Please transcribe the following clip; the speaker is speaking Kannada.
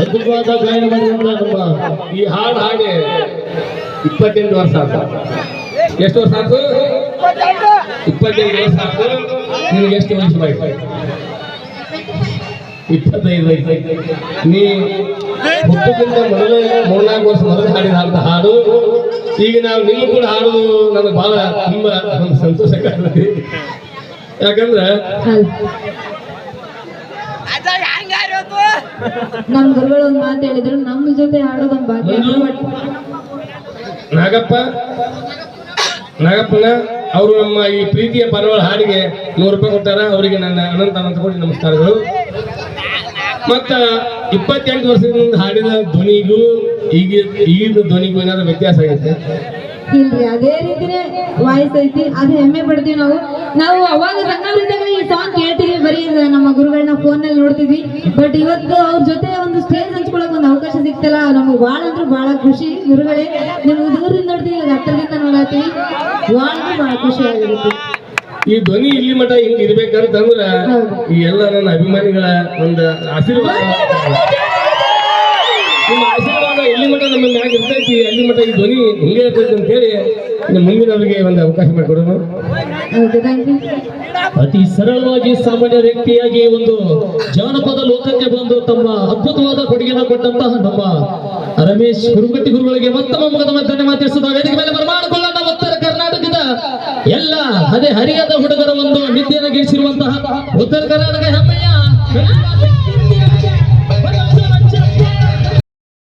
ಅದ್ಭುತವಾದ ಗಾಯನ ಮಾಡಿದಂತ ಈ ಹಾಡು ಹಾಡಿ ಇಪ್ಪತ್ತೆಂಟು ವರ್ಷ ಆಯ್ತು. ಎಷ್ಟು ವರ್ಷ ಆಯ್ತು? ಇಪ್ಪತ್ತೆಂಟು ವರ್ಷ ಆಯ್ತು. ನಿನಗೆ ಎಷ್ಟು ವಯಸ್ಸು ಆಯ್ತು ಇಪ್ಪತ್ತೈದು ವಯಸ್ಸು ನೀ ಹುಟ್ಟಕ್ಕಿಂತ ಮೊದಲೇ ಮೂರ್ನಾಲ್ಕು ವರ್ಷ ಮೊದಲು ಹಾಡಿದ ಹಾಡಿದ ಹಾಡು, ಈಗ ನಾವು ನಿಮ್ಮ ಕೂಡ ಹಾಡುದು ನನಗೆ ಬಹಳ ತುಂಬಾ ಸಂತೋಷ ಯಾಕಂದ್ರೆ ನಮ್ ಗುರುಗಳು ಒಂದ್ ಮಾತು ಹೇಳಿದ್ರು ನಮ್ಮ ಜೊತೆ ಹಾಡೋದೊಂದ್ ಭಾಗ್ಯ ನಾಗಪ್ಪ? ನಾಗಪ್ಪನ ಅವರು ನಮ್ಮ ಈ ಪ್ರೀತಿಯ ಪರವಾಳ ಹಾಡಿಗೆ ನೂರು ರೂಪಾಯಿ ಕೊಟ್ಟಾರ ಅವರಿಗೆ ನನ್ನ ಅನಂತ ಅನಂತ ಕೋಟಿ ನಮಸ್ಕಾರಗಳು. ಮತ್ತ ಇಪ್ಪತ್ತೆಂಟು ವರ್ಷದಿಂದ ಹಾಡಿದ ಧ್ವನಿಗೂ ಈಗ ಈಗಿನ ಧ್ವನಿಗೂ ಏನಾದ್ರು ವ್ಯತ್ಯಾಸ ಆಗೈತೆ? ಇಲ್ರಿ ಅದೇ ರೀತಿನೇ ವಾಯ್ಸ್ ಐತಿ ಅದು ಹೆಮ್ಮೆ ಪಡ್ತೀವಿ ನಾವು. ನಾವು ಅವಾಗ ಸಣ್ಣವರಿದ್ದಾಗ ಈ ಸಾಂಗ್ ಕೇಳ್ತೀವಿ ಬರೀ ನಮ್ಮ ನಮ್ಮ ಗುರುಗಳನ್ನ ಫೋನ್ ನೋಡ್ತಿದ್ವಿ ಬಟ್ ಇವತ್ತು ಅವ್ರ ಜೊತೆ ಒಂದು ಸ್ಟೇಜ್ ಹಂಚ್ಕೊಳಕ್ ಒಂದು ಅವಕಾಶ ಸಿಗ್ತಲ್ಲ. ನಮ್ಗೆ ಭಾಳ ಅಂದ್ರೆ ಭಾಳ ಖುಷಿ. ಗುರುಗಳೇ ನಿಮ್ಗೆ ದೂರದಿಂದ ನೋಡ್ತೀವಿ ಈಗ ಹತ್ತಿರದಿಂದ ನೋಡತ್ತೀವಿ ಭಾಳ ಅಂದ್ರೆ ಭಾಳ ಖುಷಿ ಆಗಿರುತ್ತೆ. ಈ ಧ್ವನಿ ಇಲ್ಲಿ ಮಠ ಹಿಂಗ್ ಇರ್ಬೇಕಂತಂದ್ರ ಈ ಎಲ್ಲ ನನ್ನ ಅಭಿಮಾನಿಗಳ ಒಂದು ಆಶೀರ್ವಾದ. ನಿಮ್ಮ ಆಶೀರ್ವಾದ ಇಲ್ಲಿ ಮಠ ನಮ್ಮ ಮ್ಯಾಗ ಇರ್ತೈತಿ. ಅಲ್ಲಿ ಮಠ ಈ ಧ್ವನಿ ಹಿಂಗೆ ಇರ್ತೈತಿ ಅಂತ ಹೇಳಿ ಇನ್ನು ಮುಂದಿನವರಿಗೆ ಒಂದು ಅವಕಾಶ ಮಾಡಿಕೊಡೋಣ. ಯು ಅತಿ ಸರಳವಾಗಿ ಸಾಮಾನ್ಯ ವ್ಯಕ್ತಿಯಾಗಿ ಒಂದು ಜಾನಪದ ಲೋಕಕ್ಕೆ ಬಂದು ತಮ್ಮ ಅದ್ಭುತವಾದ ಕೊಡುಗೆಯನ್ನು ಕೊಟ್ಟಂತಹ ನಮ್ಮ ರಮೇಶ್ ಗುರುಗಟ್ಟಿ ಗುರುಗಳಿಗೆ ಮತ್ತೊಮ್ಮೆ ಮುಖದ ಧನ್ಯವಾದ ತಿಳಿಸುತ್ತಾ ವೇದಿಕೆ ಮೇಲೆ ಬರಮಾಡಿಕೊಳ್ಳೋಣ. ಉತ್ತರ ಕರ್ನಾಟಕದ ಎಲ್ಲ ಅದೇ ಹರಿಯದ ಹುಡುಗರ ಒಂದು ನಿದ್ದೆಯನ್ನು ಗಿರಿಸಿರುವಂತಹ ಉತ್ತರ ಕರ್ನಾಟಕ ಹೆಮ್ಮೆಯ